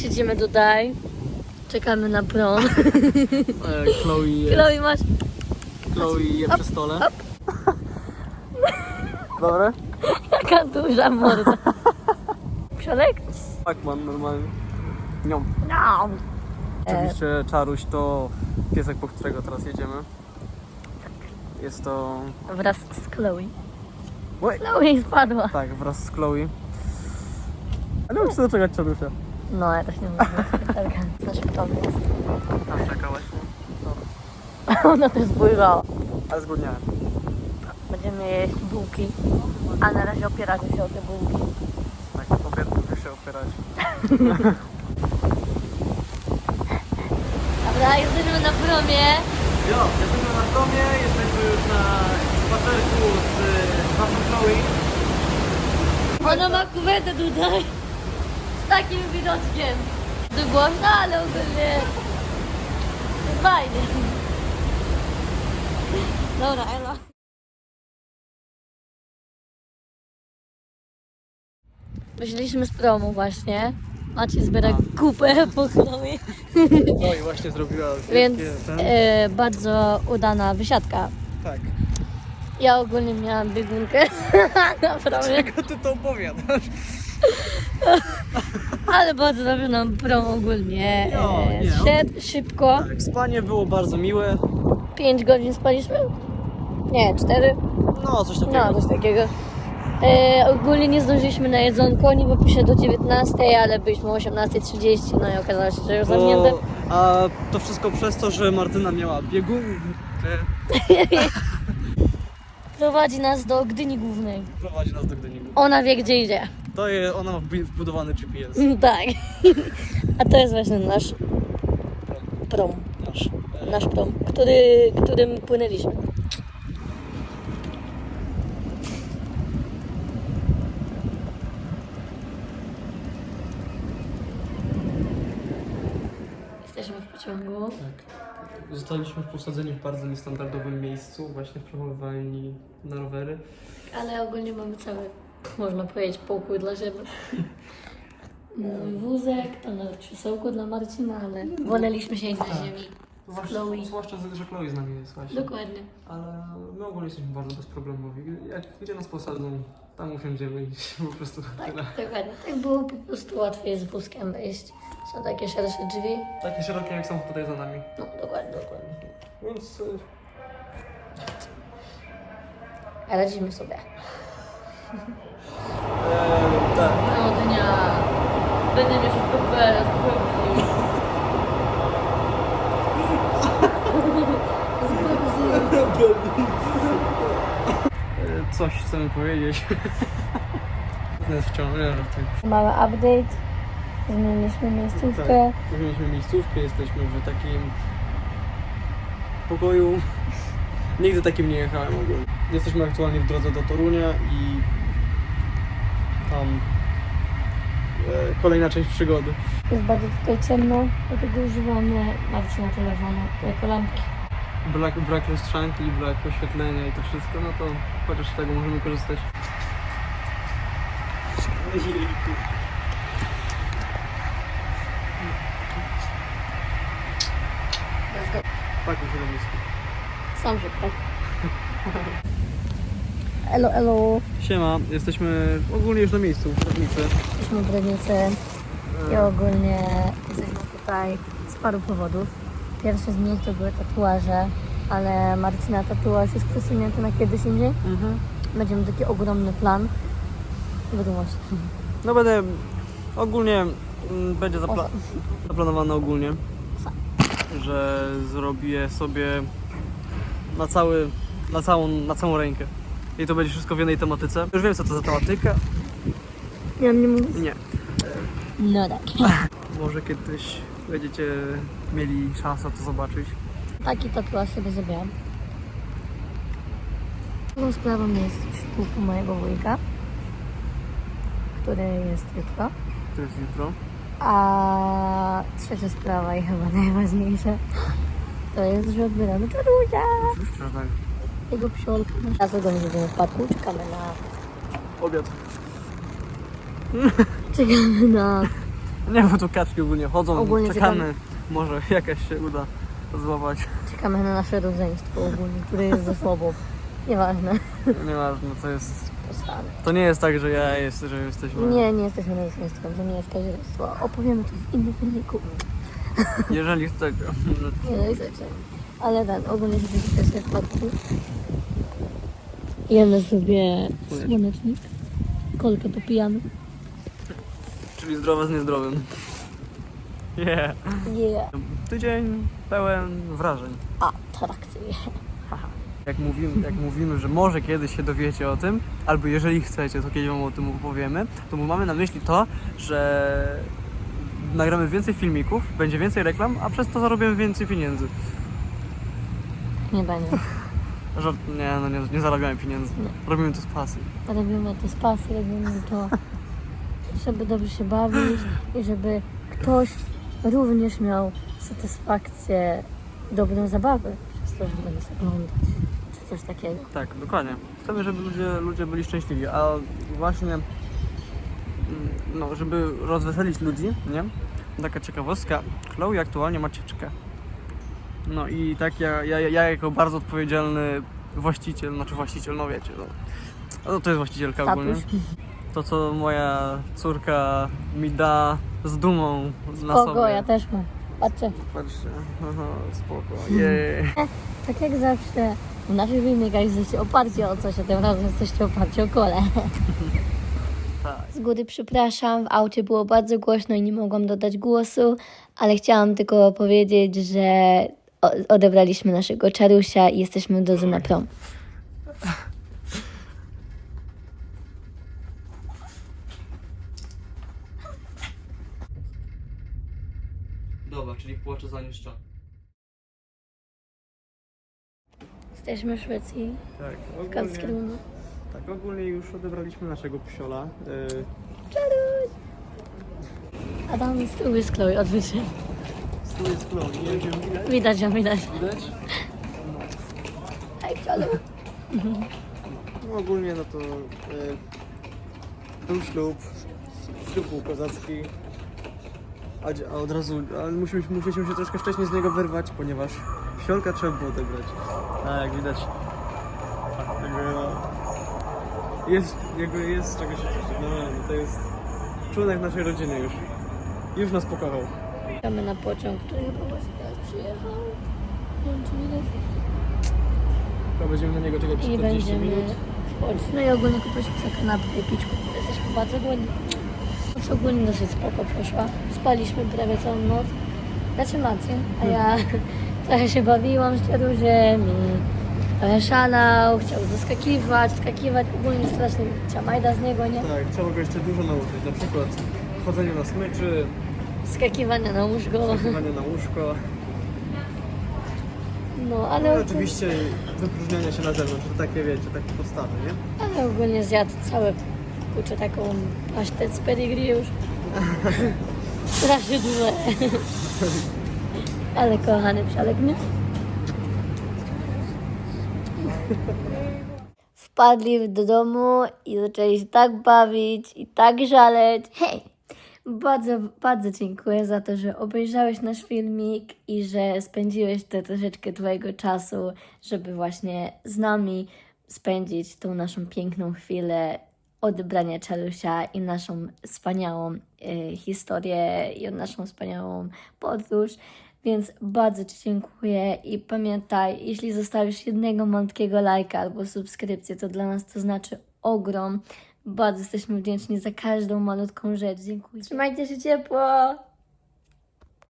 Siedzimy tutaj. Czekamy na prom. E, Chloe, Chloe, masz... Chloe je przy stole. Dobre? Jaka duża morda. Tak, mam normalnie. Nią. No. Oczywiście Czaruś to piesek, po którego teraz jedziemy. Jest to... Wraz z Chloe. Oj. Chloe spadła. Tak, wraz z Chloe. Ale nie wiem, czy doczekać Czarusia. No, ja też nie mogę. Nasz prom jest. Tam czekałaś. Ona też spojrzała. Ale zgodniałem. Będziemy jeść bułki. A na razie opieramy się o te bułki. Tak, obiad muszę się opierać. Dobra, jesteśmy na promie. Jo, jesteśmy na domie, jesteśmy już na spacerku z naszą Chloe. Ona ma kuwetę tutaj. Takim widoczkiem. To głośno, ale ogólnie fajnie. Dobra, elo. Wyszliśmy z promu właśnie. Macie zbiera kupę po Chloe. No i właśnie zrobiła Więc ten. e, bardzo udana wysiadka. Tak. Ja ogólnie miałam biegunkę na promie, Czego ty to opowiadasz? ale bardzo dobrze nam prom ogólnie No, e, nie, szedł szybko. Tak, spanie było bardzo miłe. 5 godzin spaliśmy? Nie, 4? No, coś takiego. No, coś takiego. E, ogólnie nie zdążyliśmy na jedzonko, niby pisze do 19, ale byliśmy o 18.30, no i okazało się, że już zamknięte. Bo, a to wszystko przez to, że Martyna miała biegunkę. Prowadzi nas do Gdyni Głównej. Prowadzi nas do Gdyni. Ona wie, gdzie idzie. To je, ona ma wbudowany GPS. Mm, Tak. A to jest właśnie nasz prom. Nasz. E, Nasz prom, który, którym płynęliśmy. Jesteśmy w pociągu. Tak. Zostaliśmy posadzeni w bardzo niestandardowym miejscu, właśnie w przechowywalni na rowery. Ale ogólnie mamy cały, można powiedzieć, pokój dla siebie. Mój wózek, to nawet krzesełko dla Marcina, ale woleliśmy siedzieć na ziemi. Zwłaszcza, Chloe. zwłaszcza, że Chloe z nami jest właśnie. Dokładnie. Ale my ogólnie jesteśmy bardzo bezproblemowi. Jak gdzie nas posadzą, tam usiądziemy i po prostu Tak, tyle. dokładnie. Tak było po prostu łatwiej z wózkiem wejść. Są takie szersze drzwi. Takie szerokie jak są tutaj za nami. No, dokładnie. Dokładnie. Więc y, Radzimy sobie. Tak. No dnia. Będę miał się popera, sprawdził. E, Coś chcemy powiedzieć. To jest wciąż w tym. Mały update. Zmieniliśmy miejscówkę. Tak. Zmieniliśmy miejscówkę, jesteśmy w takim pokoju. Nigdy takim nie jechałem ogólnie. Jesteśmy aktualnie w drodze do Torunia i tam e, kolejna część przygody. Jest bardzo tutaj ciemno, dlatego używamy Marcina telefonu jako lampki. Brak, brak lustrzanki, brak oświetlenia i to wszystko, no to chociaż z tego możemy korzystać. Pakuj się do miski. Sam się tak. Elo, elo. Siema, jesteśmy ogólnie już na miejscu w Czarnicy. Jesteśmy w Brodnicy i ogólnie jesteśmy tutaj z paru powodów. Pierwszy z nich to były tatuaże, ale Marcina tatuaż jest przesunięty na kiedyś indziej. Mhm. Będziemy taki ogromny plan. Wiadomo się. No będę ogólnie mm, będzie zapla- zaplanowane ogólnie, że zrobię sobie na cały, na całą, na całą rękę. I to będzie wszystko w jednej tematyce. Już wiem co to za tematyka. Mam nie mówić? Nie. No tak. Może kiedyś będziecie mieli szansę to zobaczyć. Taki tatuaż sobie zrobiłam. Drugą sprawą jest ślub mojego wujka, który jest jutro. To jest jutro. A trzecia sprawa i chyba najważniejsza to jest, że odbieramy czarusia. Oczywiście, tak. Jego psiolka. Teraz go będziemy w parku, czekamy na... Obiad. Czekamy na Nie, bo tu kaczki ogólnie chodzą, Ogólnie czekamy. Może jakaś się uda złapać. Czekamy na nasze rodzeństwo ogólnie, które jest ze sobą. Nieważne. Nieważne, to jest... To nie jest tak, że ja jest, że jesteśmy... Nie, nie jesteśmy rodzeństwem, to nie jest kazirodztwo. Opowiemy to w innym filmiku. Jeżeli chcecie. Nie, no i chcecie. Ale ten, ogólnie się też wpadki. Jemy sobie słonecznik. Kolkę popijamy. Czyli zdrowe z niezdrowym. Yeah. Yeah. Tydzień pełen wrażeń. Atrakcje. Jak mówimy, jak mówimy, że może kiedyś się dowiecie o tym, albo jeżeli chcecie, to kiedyś wam o tym opowiemy, to mamy na myśli to, że nagramy więcej filmików, będzie więcej reklam, a przez to zarobimy więcej pieniędzy. Nie będzie. Żart, nie, no nie, nie zarabiamy pieniędzy. Robimy to z pasji. Robimy to z pasji, robimy to, żeby dobrze się bawić i żeby ktoś również miał satysfakcję, dobrą zabawę przez to, że będzie sobie oglądać, czy coś takiego. Tak, dokładnie. Chcemy, żeby ludzie, ludzie byli szczęśliwi, a właśnie mm, no, żeby rozweselić ludzi, nie? Taka ciekawostka, Chloe aktualnie ma cieczkę. No i tak ja, ja, ja jako bardzo odpowiedzialny właściciel, znaczy właściciel, no wiecie, no, no to jest właścicielka ogólnie. Tatuś. To co moja córka mi da z dumą na Spoko, sobie. ja też mam. Patrzcie, Patrzcie, aha, spoko, jej. tak jak zawsze w naszych filmikach jesteście oparci o coś, a tym razem jesteście oparci o kole. Tak. Z góry przepraszam, w aucie było bardzo głośno i nie mogłam dodać głosu, ale chciałam tylko powiedzieć, że odebraliśmy naszego czarusia i jesteśmy w drodze na prom. Dobra, czyli płacze zaniszcza. Jesteśmy w Szwecji, Tak, w ogólnie, Karlskrona. tak, ogólnie już odebraliśmy naszego psiola. Yy, Czaruś! A tam z tyłu jest Chloe, odwróć się. Tu jest klon, nie wiem, widać? Widać ją, widać. Widać? Hej, Cholu! No ogólnie no to yy, był ślub, ślub był kozacki. A, dzie- a od razu, ale musimy, musieliśmy się troszkę wcześniej z niego wyrwać, ponieważ psiolka trzeba było odebrać. A jak widać, jakby no, jest, jakby jest z czego się cieszyć. No, no to jest członek naszej rodziny już. Już nas pokochał. Czekamy na pociąg, który chyba właśnie teraz przyjechał. Nie wiem, czy widać. Będziemy na niego czekać I 40 będziemy minut. wchodzić. No i ogólnie kupiliśmy sobie kanapkę i piczku. Jesteśmy bardzo głodni. Noc ogólnie dosyć spoko poszła. Spaliśmy prawie całą noc. Znaczy Macie, a ja trochę się bawiłam z dziadusiem i trochę szalał, chciał zaskakiwać, skakiwać. Ogólnie strasznie ciamajda z niego, nie? Tak, trzeba go jeszcze dużo nauczyć. Na przykład chodzenie na smyczy, Skakiwanie na łóżko. chodzenie na łóżko. No, No ale, i oczywiście wypróżnianie się na zewnątrz, to takie wiecie, takie podstawy, nie? ale ogólnie zjadł całe kurczę taką pasztet z pedigree już. Strasznie duże. ale kochany psialek, nie? Wpadli do domu i zaczęli się tak bawić i tak żaleć. Hej! Bardzo, bardzo dziękuję za to, że obejrzałeś nasz filmik i że spędziłeś te troszeczkę Twojego czasu, żeby właśnie z nami spędzić tą naszą piękną chwilę odebrania Czarusia i naszą wspaniałą e, historię i naszą wspaniałą podróż. Więc bardzo Ci dziękuję i pamiętaj, jeśli zostawisz jednego malutkiego lajka albo subskrypcję, to dla nas to znaczy ogrom. Bardzo jesteśmy wdzięczni za każdą malutką rzecz. Dziękuję. Trzymajcie się ciepło!